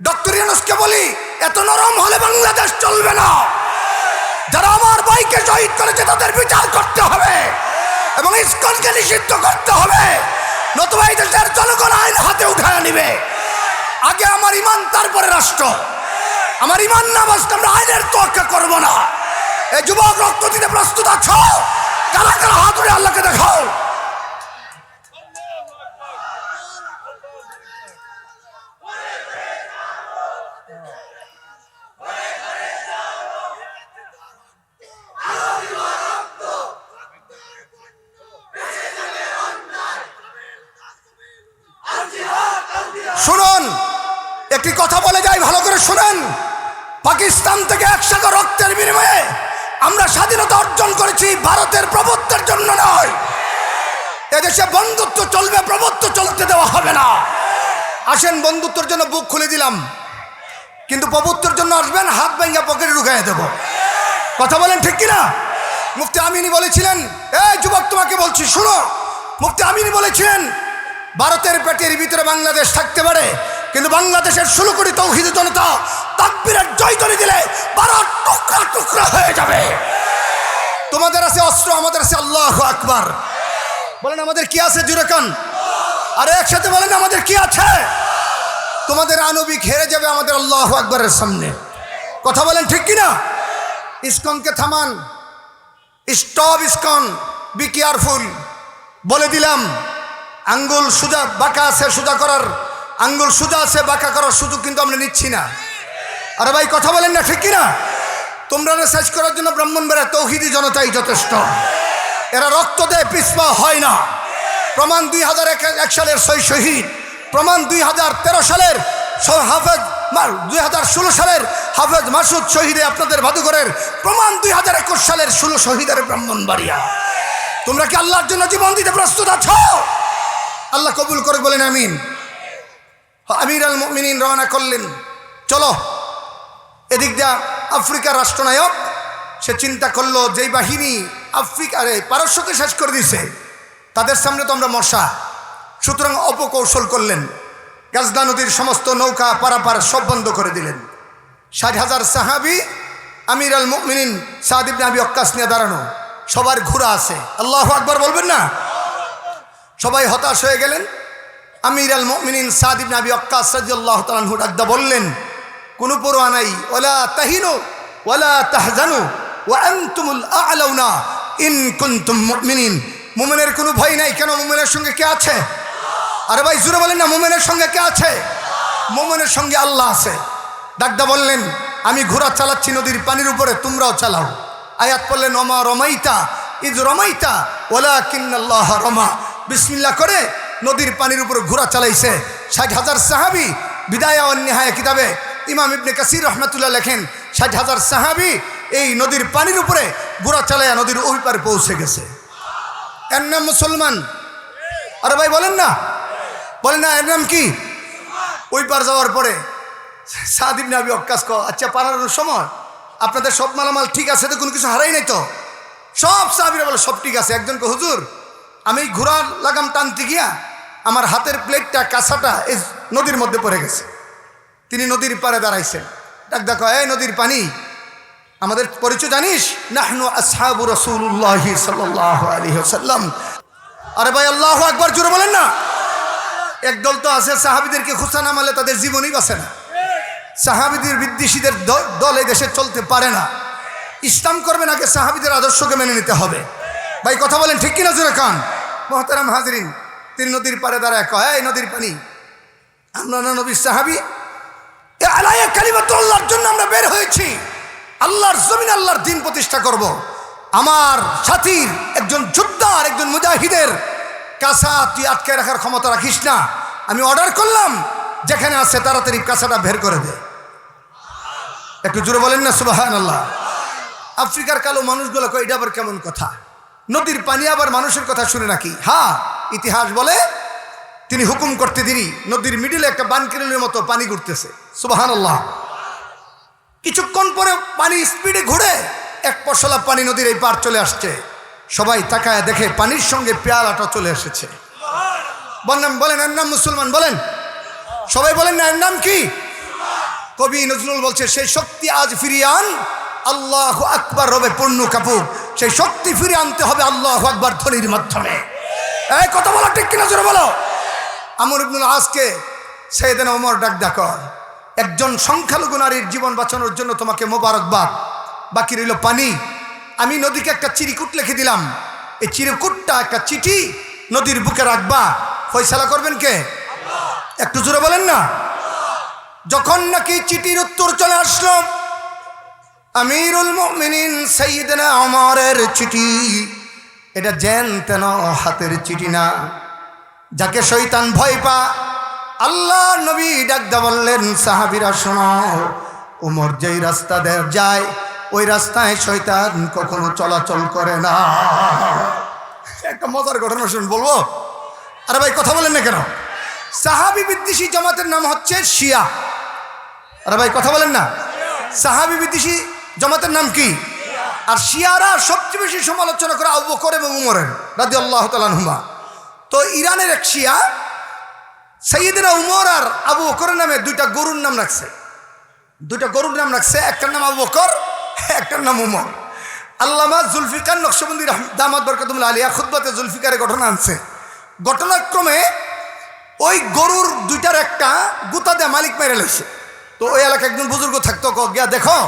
Doctor ইউনুসকে বলি, এত নরম হলে বাংলাদেশ চলবে না। যারা আমার ভাইকে শহীদ করেছে, তাদের বিচার করতে হবে এবং ইস্কনকে নিষিদ্ধ করতে হবে। নতুবা এই দেশের জনগণ আইন হাতে উঠায় নিবে। আগে আমার ইমান, তারপরে রাষ্ট্র। আমার ইমান না বাঁচতে আমরা আইনের তোয়াক্কা করব না। এই যুবক রক্ত দিতে প্রস্তুত আছো? কারা কারা হাত উঠে আল্লাহকে দেখাও শুনুন একটি কথা বলে যাই, ভালো করে শুনেন। পাকিস্তান থেকে একশো রক্তের বিনিময়ে আমরা স্বাধীনতা অর্জন করেছি ভারতের প্রভুত্বের জন্য নয়। এদেশে বন্ধুত্ব চলবে, প্রভুত্ব চলতে দেওয়া হবে না। আসেন, বন্ধুত্বের জন্য বুক খুলে দিলাম। কিন্তু প্রভুত্বের জন্য আসবেন, হাত ভেঙে পকেটে ঢুকাই দেব। কথা বলেন ঠিক কিনা? মুফতি আমিনী বলেছিলেন, এই যুবক, তোমাকে বলছি, শুনো। মুফতি আমিনী বলেছিলেন, ভারতের পেটের ভিতরে বাংলাদেশ থাকতে পারে কিন্তু বাংলাদেশের ষোলো কোটি তৌহিদ জনতা, তাকবীরের করে দিলে ভারত টুকরা টুকরা হয়ে যাবে। তোমাদের আছে অস্ত্র, আমাদের আছে আল্লাহ আকবার। বলেন, আমাদের কি আছে জুরেকান আরে একসাথে বলেন, আমাদের কি আছে? তোমাদের আনবিক হেরে যাবে আমাদের আল্লাহ আকবরের সামনে। কথা বলেন ঠিক কিনা? ইস্কনকে থামান। Stop ISKCON, be careful. বলে দিলাম, আঙ্গুল সুজা, বাঁকা আছে সুজা করার। আঙ্গুল সুজা আছে, বাঁকা করার সুযোগ কিন্তু আমরা নিচ্ছি না। আরে ভাই, কথা বলেন না, ঠিক কিনা? তোমরা রিসার্চ করার জন্য ব্রাহ্মণবাড়া তৌহিদি জনতাই যথেষ্ট। এরা রক্ত দেয় পিসপা হয় না। প্রমাণ দুই হাজার এক সালের সই শহীদ। প্রমাণ দুই হাজার তেরো সালের হাফেজ দুই হাজার ষোলো সালের হাফেজ মাসুদ শহীদে আপনাদের ভাদুঘরের প্রমাণ দুই হাজার একুশ সালের ষোলো শহীদের ব্রাহ্মণবাড়িয়া। তোমরা কি আল্লাহর জন্য জীবন দিতে প্রস্তুত আছো? আল্লাহ কবুল করে বলেন আমিন। আমির আল মিনিন রওনা করলেন। চলো, এদিক দিয়া আফ্রিকার রাষ্ট্রনায়ক, সে চিন্তা করল যেই বাহিনী আফ্রিকারে পারস্যকে শেষ করে দিছে তাদের সামনে তো আমরা মশা। সুতরাং অপকৌশল করলেন। গাজদা নদীর সমস্ত নৌকা পারাপার সব বন্ধ করে দিলেন। ষাট হাজার সাহাবি আমির আল মিনিন সাদিব নাবি অক্কাস নিয়ে দাঁড়ানো। সবার ঘোরা আছে। আল্লাহ আকবার বলবেন না? সবাই হতাশ হয়ে গেলেন। আমির আল মিনিন সাদিব নাবি অক্কাস রাজিউল্লাহ তালাহু ডাকদা বললেন, কোনো পরোয়া নাই। ওলা তাহিনু ওলা তাহজানু, ওয়া আনতুমুল আলাউনা ইন কুনতুম মুমিনিন। মুমিনের কোনো ভয় নাই। কেন? মুমিনের সঙ্গে কে আছে? আরে ভাই, জুড়ে বলেন না, মুমিনের সঙ্গে কে আছে? মুমিনের সঙ্গে আল্লাহ আছে। ডাকদা বললেন, আমি ঘোড়া চালাচ্ছি নদীর পানির উপরে, তোমরাও চালাও। আয়াত পড়লেন অমা রমাইতা ঈদ রমাইতা ওলা কিন্নাল্লাহ রমা। বিসমিল্লা করে নদীর পানির উপরে ঘোরা চালাইছে। ষাট হাজার সাহাবি বিদায়া অন্যায় কিতাবে ইমাম ইবনে কাসির রহমতুল্লাহ লেখেন, ষাট হাজার সাহাবি এই নদীর পানির উপরে ঘোরা চালাইয়া নদীর ওই পারে পৌঁছে গেছে। এর নাম মুসলমান। আরে ভাই বলেন না। বলেন না, এর নাম কি? ওই পার যাওয়ার পরে সাদিব নাবি অক্কাস ক আচ্ছা পালানোর সময় আপনাদের সব মালামাল ঠিক আছে? তো কোনো কিছু হারাই নাই তো? সব সাহাবিরা বলে, সব ঠিক আছে। একজনকে হুজুর, আমি ঘোড়া লাগাম টানতে গিয়া আমার হাতের প্লেটটা, কাঁসাটা এই নদীর মধ্যে পড়ে গেছে। তিনি নদীর পাড়ে দাঁড়াইছেন। ডাক দেখো এই নদীর পানি, আমাদের পরিচয় জানিস? নাহনু আসহাবু রসুল্লাহি সাল্লাম আরে ভাই, আল্লাহ একবার জুড়ে বলেন না। একদল তো আছে, সাহাবিদেরকে খুঁচা নামালে তাদের জীবনই বাঁচে না। সাহাবিদের বিদ্বেষীদের দল এই দেশে চলতে পারে না। ইসলাম করবেন আগে সাহাবিদের আদর্শকে মেনে নিতে হবে। ভাই, কথা বলেন ঠিক কিনা জোরে খান মহতারাম হাজরিন তিনি নদীর পারে দাঁড়ায় কয়, এই নদীর পানি, আমরা না নবীর সাহাবি? এ আলাইয়া কালিমাত আল্লাহর জন্য আমরা বের হয়েছি। আল্লাহর জমিন আল্লাহর দিন প্রতিষ্ঠা করব। আমার সাথীর একজন যোদ্ধা আর একজন মুজাহিদের কাঁসা তুই আটকে রাখার ক্ষমতা রাখিস না। আমি অর্ডার করলাম, যেখানে আছে তাড়াতাড়ি কাঁসাটা বের করে দে। একটু জোরে বলেন না সুবাহান আল্লাহ আফ্রিকার কালো মানুষগুলো এটা আবার কেমন কথা? নদীর পানি আবার মানুষের কথা শুনে নাকি? হ্যাঁ ইতিহাস বলে, তিনি হুকুম করতে দিনই নদীর মিডিলে একটা বানকেরেলের মতো পানি ঘুরতেছে। সুবাহান আল্লাহ কিছুক্ষণ পরে পানি স্পিডে ঘুরে এক পশলা পানি নদীর এই পার চলে আসছে। সবাই তাকায় দেখে পানির সঙ্গে পেয়ালাটা চলে এসেছে। বললাম বলেন, এর নাম মুসলমান, বলেন। সবাই বলেন না, এর নাম কি? কবি নজরুল বলছে, সেই শক্তি আজ ফিরিয়ে আন, আল্লাহ আকবার রবে পূর্ণ কাপুর সেই শক্তি ফিরিয়ে আনতে হবে আল্লাহ আকবার ধ্বনির মাধ্যমে। এই, কথা বলো, ঠিক কিনা জোরে বলো? আমর ইবনুল আজকে সেদিন ওমর ডাক ডাক একজন সংখ্যালঘু নারীর জীবন বাঁচানোর জন্য তোমাকে মোবারকবাদ। বাকি রইল পানি। আমি নদীকে একটা চিরিকুট লিখে দিলাম। এই চিরিকুটটা একটা চিঠি নদীর বুকে রাখবা। ফয়সালা করবেন কে? একটু জোরে বলেন না। যখন নাকি চিঠির উত্তর চলে আসলো, আমিরুল মুমিনিন সৈয়দনা অমরের চিঠি। এটা জেন তেন হাতের চিঠি না। যাকে শৈতান ভয় পা, আল্লাহ নবী ডাকদা বললেন, সাহাবিরা শোনাও ওমর যেই রাস্তা যায়, ওই রাস্তায় শৈতান কখনো চলাচল করে না। একটা মজার ঘটনা শুন বলব? আরে ভাই, কথা বলেন না কেন? সাহাবি বিদ্বেষী জমাতের নাম হচ্ছে শিয়া। আরে ভাই, কথা বলেন না? সাহাবি বিদ্বেষী জমাতের নাম কি? আর শিয়ারা সবচেয়ে বেশি সমালোচনা করে আবু বকর এবং উমরের রাজি আল্লাহ তালানহুমা তো ইরানের এক শিয়া সৈয়দিনা উমর আর আবু বকরের নামে দুইটা গরুর নাম রাখছে। দুইটা গরুর নাম রাখছে, একটার নাম আবু বকর, একটার নাম উমর। আল্লামা জুলফিকার নকশবন্দির দামাদ বরকতুল্লা আলিয়া খুদ্বাতে জুলফিকারের ঘটনা আনছে। ঘটনাক্রমে ওই গরুর দুইটার একটা গুতা দেয়া মালিক মেরে লেছে তো ওই এলাকায় একজন বুজুর্গ থাকতো গিয়া দেখো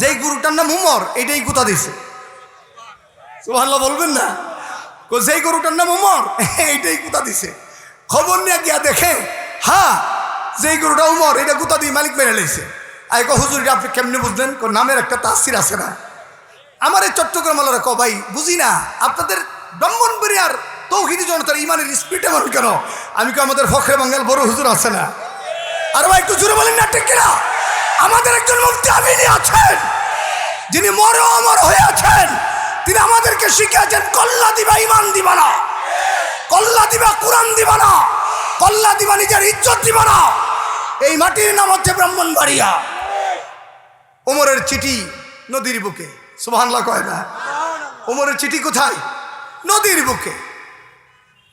যেই গরুটার নাম উমর, এটাই গুতা দিছে। সুবহানাল্লাহ বলবেন না? যেই গরুটার নাম উমর এইটাই গুতা দিছে। খবর নিয়ে গিয়া দেখে হ্যাঁ যেই গরুটা উমর, এটা গুতা দিয়ে মালিক মেরে লেছে আই কো হুজুর আপনি কেমনে বুঝলেন? নামের একটা তাসির আছে না। আমার এই চট্টগ্রাম আলারা ক ভাই, বুঝি না, আপনাদের ব্রাহ্মণবাড়িয়ার তৌহিদি জনতার ইমানের স্পিড এমন কেন? আমি কি আমাদের ফখরে বাঙ্গাল বড় হুজুর আছে না। আর ভাই, একটু জুড়ে বলেন না, ঠিক আমাদের একজন মুক্তি আমিনী আছেন। যিনি মরে অমর হয়ে আছেন। তিনি আমাদেরকে শিখিয়েছেন, কল্লা দিবা ইমান দিবা না। কল্লা দিবা কোরআন দিবা না। কল্লা দিবা নিজের ইজ্জত দিবা না। এই মাটির নাম হচ্ছে ব্রাহ্মণবাড়িয়া। ওমরের চিঠি নদীর বুকে। সুবহানাল্লাহ কয় না? ওমরের চিঠি কোথায়? নদীর বুকে।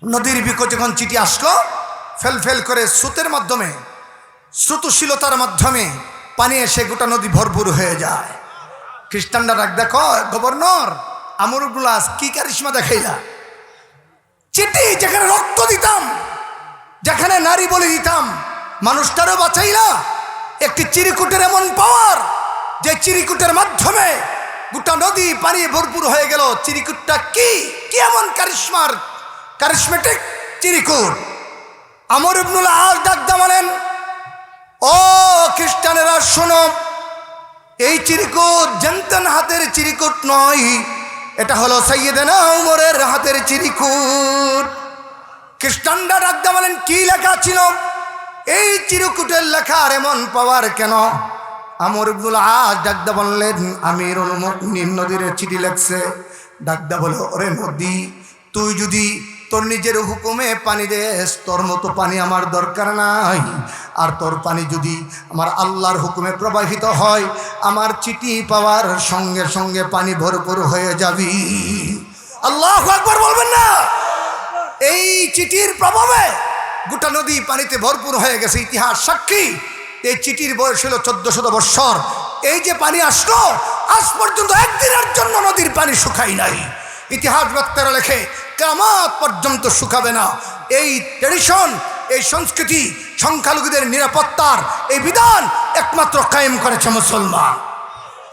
নদীর বুকে যখন চিঠি আসলো ফেল ফেল করে স্রোতের মাধ্যমে, স্রোতশীলতার মাধ্যমে পানি এসে গোটা নদী ভরপুর হয়ে যায়। খ্রিস্টানরা ডাক, দেখো, গভর্নর, আমরুগুলাস কি কারিশ্মা দেখাইলা? চিঠি যেখানে রক্ত দিতাম, যেখানে নারী বলে দিতাম, মানুষটারও বাঁচাইলা। একটি চিরিকুটের এমন পাওয়ার, যে চিরিকুটের মাধ্যমে গোটা নদী পানি ভরপুর হয়ে গেল। চিরিকুটটা কি? কি এমন কারিশ্মার, কারিশ্মেটিক চিরিকুট? আমর ইবনুল আজ ডাকদা বলেন ও খ্রিস্টানেরা, শোনো, এই চিরিকুট জেনতেন হাতের চিরিকুট নয়, এটা হলো সৈয়দেনা উমরের হাতের চিরিকুট। খ্রিস্টানরা ডাকতে বলেন, কি লেখা ছিল? এই চিরকুটের লেখার এমন পাওয়ার কেন? আমর ইবনুল আজ ডাকদা বললেন আমির মুমিনিন নদীর চিঠি লেখছে। ডাকদা বলে, ওরে নদী, তুই যদি তোর নিজের হুকুমে পানি দেস তোর মতো পানি আমার দরকার নাই। আর তোর পানি যদি আমার আল্লাহর হুকুমে প্রবাহিত হয়, আমার চিঠি পাওয়ার সঙ্গে সঙ্গে পানি ভরপুর হয়ে যাবি। আল্লাহ একবার বলবেন না। এই চিঠির প্রভাবে গোটা নদী পানিতে ভরপুর হয়ে গেছে, ইতিহাস, সাক্ষী। এই চিঠির বয়স ছিল চোদ্দ শত বৎসর। এই যে পানি আসলো, আজ পর্যন্ত একদিনের জন্য নদীর পানি শুকাই নাই। ইতিহাস বক্তারা লেখে কামাত পর্যন্ত শুকাবে না। এই ট্রেডিশন এই সংস্কৃতি সংখ্যালঘুদের নিরাপত্তার এই বিধান একমাত্র কায়েম করেছে মুসলমান।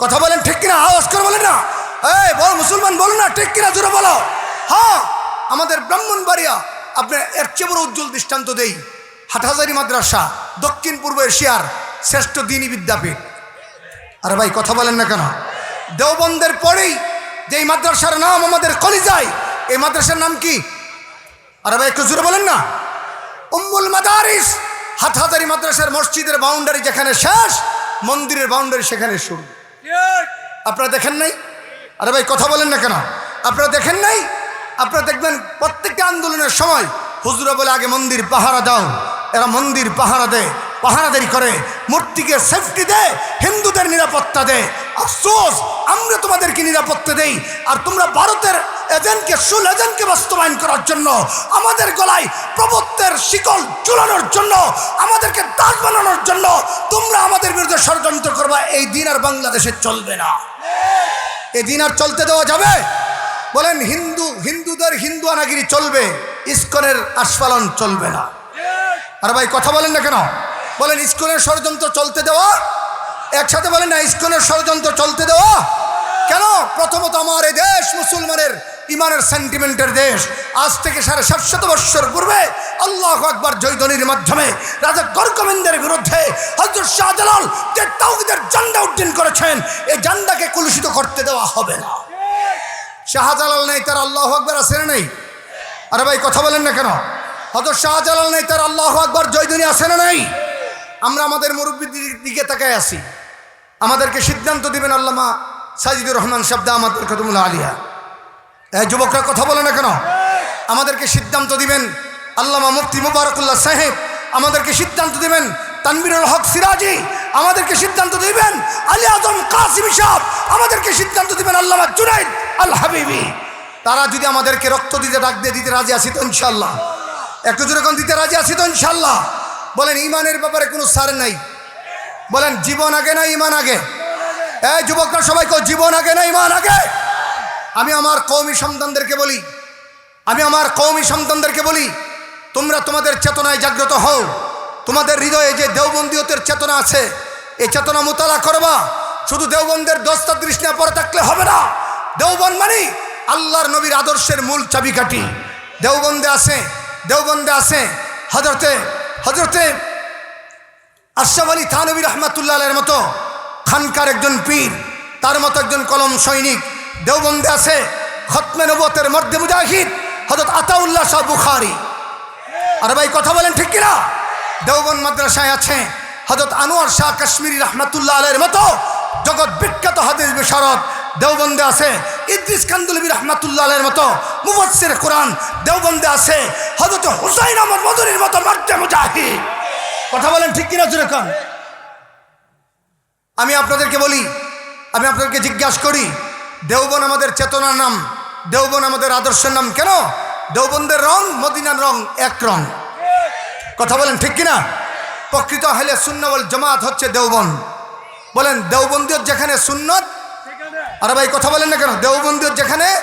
কথা বলেন ঠিক কিনা? আওয়াজ করে বলেন না? এই বল মুসলমান বলো না, ঠিক কিনা? জোরে বলো। হ্যাঁ আমাদের ব্রাহ্মণবাড়িয়া আপনার এর চেয়ে বড় উজ্জ্বল দৃষ্টান্ত দেই। হাটহাজারি মাদ্রাসা, দক্ষিণ পূর্ব এশিয়ার শ্রেষ্ঠ দিনী বিদ্যাপীঠ। আরে ভাই, কথা বলেন না কেন? দেওবন্দের পরেই যেই মাদ্রাসার নাম আমাদের কলিজায় এই মাদ্রাসার নাম কি? আর ভাই একটু জোরে বলেন না। উম্মুল মাদারিস। হাটহাজারি মাদ্রাসার মসজিদের বাউন্ডারি যেখানে শেষ মন্দিরের বাউন্ডারি সেখানে শুরু। আপনারা দেখেন নাই? আরে ভাই কথা বলেন না কেন? আপনারা দেখেন নাই? আপনারা দেখবেন প্রত্যেকটা আন্দোলনের সময় হুজুরা বলে আগে মন্দির পাহারা দাও। এরা মন্দির পাহারা দেয় পাহারাদারি করে। মূর্তিকে সেফটি দেয় হিন্দুদের নিরাপত্তা দেয়। আফসোস আমরা তোমাদেরকে নিরাপত্তা দেই। আর তোমরা ভারতের এজেন্টকে, সুল এজেন্টকে বাস্তবায়ন করার জন্য, আমাদের গলায় প্রভুত্বের শিকল চুলানোর জন্য, আমাদেরকে দাগ বানানোর জন্য তোমরা আমাদের বিরুদ্ধে ষড়যন্ত্র করবা। এই দিন আর বাংলাদেশে চলবে না। এই দিন আর চলতে দেওয়া যাবে? বলেন, হিন্দু, হিন্দুদের হিন্দু আনাগিরি চলবে, ইস্কনের আস্ফালন চলবে না। আর ভাই, কথা বলেন না কেন? বলেন, ইস্কনের ষড়যন্ত্র চলতে দেওয়া? একসাথে বলেন না, ইস্কনের ষড়যন্ত্র চলতে দেওয়া? কেন? প্রথমত, আমার এই দেশ মুসলমানের ইমানের সেন্টিমেন্টের দেশ। আজ থেকে সাড়ে সাতশত বৎসর পূর্বে আল্লাহ আকবর জয়ধ্বনির মাধ্যমে রাজা গরকমেন্দের বিরুদ্ধে হজরত শাহজালাল যে তাওহিদের জান্ডা উড্ডীন করেছেন। এই জান্ডাকে কলুষিত করতে দেওয়া হবে না। শাহজালাল নেই, তার আল্লাহ আকবর আছে না নেই? আরে ভাই, কথা বলেন না কেন? হজরত শাহজালাল নেই, তার আল্লাহ আকবর জয়ধ্বনি আছে না নাই? আমরা আমাদের মুরব্বীর দিকে তাকায় আছি। আমাদেরকে সিদ্ধান্ত দিবেন আল্লামা সাজিদুর রহমান শব্দ আমাদের খতমুল আলিয়া। এই যুবকরা কথা বলে না কেন? আমাদেরকে সিদ্ধান্ত দিবেন আল্লামা মুফতি মুবারকুল্লাহ সাহেব, আমাদেরকে সিদ্ধান্ত দিবেন তানবিরুল হক সিরাজি, আমাদেরকে সিদ্ধান্ত দিবেন আলী আজম কাসিম সাহ আমাদেরকে সিদ্ধান্ত দিবেন আল্লামা জুনাইদ আল হাবিবি। তারা যদি আমাদেরকে রক্ত দিতে, ডাক দিয়ে দিতে রাজি আছি তো ইনশাল্লাহ একটু যেরকম দিতে রাজি আছি তো ইনশাল্লাহ বলেন, ইমানের ব্যাপারে কোনো সার নাই। বলেন, জীবন আগে না ইমান আগে? এই যুবকরা সবাই কেউ জীবন আগে না ইমান আগে? আমি আমার কৌমি সন্তানদেরকে বলি, আমি আমার কৌমি সন্তানদেরকে বলি, তোমরা তোমাদের চেতনায় জাগ্রত হও, তোমাদের হৃদয়ে যে দেওবন্দীয়তের চেতনা আছে এই চেতনা মোতালা করবা, শুধু দেওবন্দের দস্তা তৃষ্ণা পরে থাকলে হবে না। দেওবন মানে আল্লাহর নবীর আদর্শের মূল চাবিকাঠি। দেওবন্দে আছে দেওবন্দে আছে হজরতে হজরতে আশরাফ আলী থানবী রহমাতুল্লাহ মতো খানকার একজন পীর, তার মতো একজন কলম সৈনিক দেওবন্দে আছে খতমে নবতের মধ্যে মুজাহিদ হজরত আতাউল্লাহ শাহ বুখারি। আর ভাই, কথা বলেন ঠিক কিনা? দেওবন মাদ্রাসায় আছে হজরত আনোয়ার শাহ কাশ্মীরি রহমাতুল্লাহ আলের মতো জগৎ বিখ্যাত হাদিস বিশারদ দেওবন্দে আছে। ইদ্রিস কান্দুলবী রহমাতুল্লাহ আলের মতো মুফসির কোরআন দেওবন্দে আছে হজরত হুসাইন আহমদ মদুরির মতো মধ্যে মুজাহিদ। কথা বলেন ঠিক কিনা জোরে কন? আমি আপনাদেরকে বলি, আমি আপনাদেরকে জিজ্ঞাসা করি দেওবন আমাদের চেতনার নাম। দেওবন আমাদের আদর্শের নাম কেন? দেওবন্দের রং, মদিনার রং এক রং। কথা বলেন ঠিক কিনা? প্রকৃত হলে সুন্নবল জমাত হচ্ছে দেওবন। বলেন দেওবন্দিও যেখানে সুন্নত, আর ভাই, কথা বলেন না কেন? দেওবন্দিও যেখানে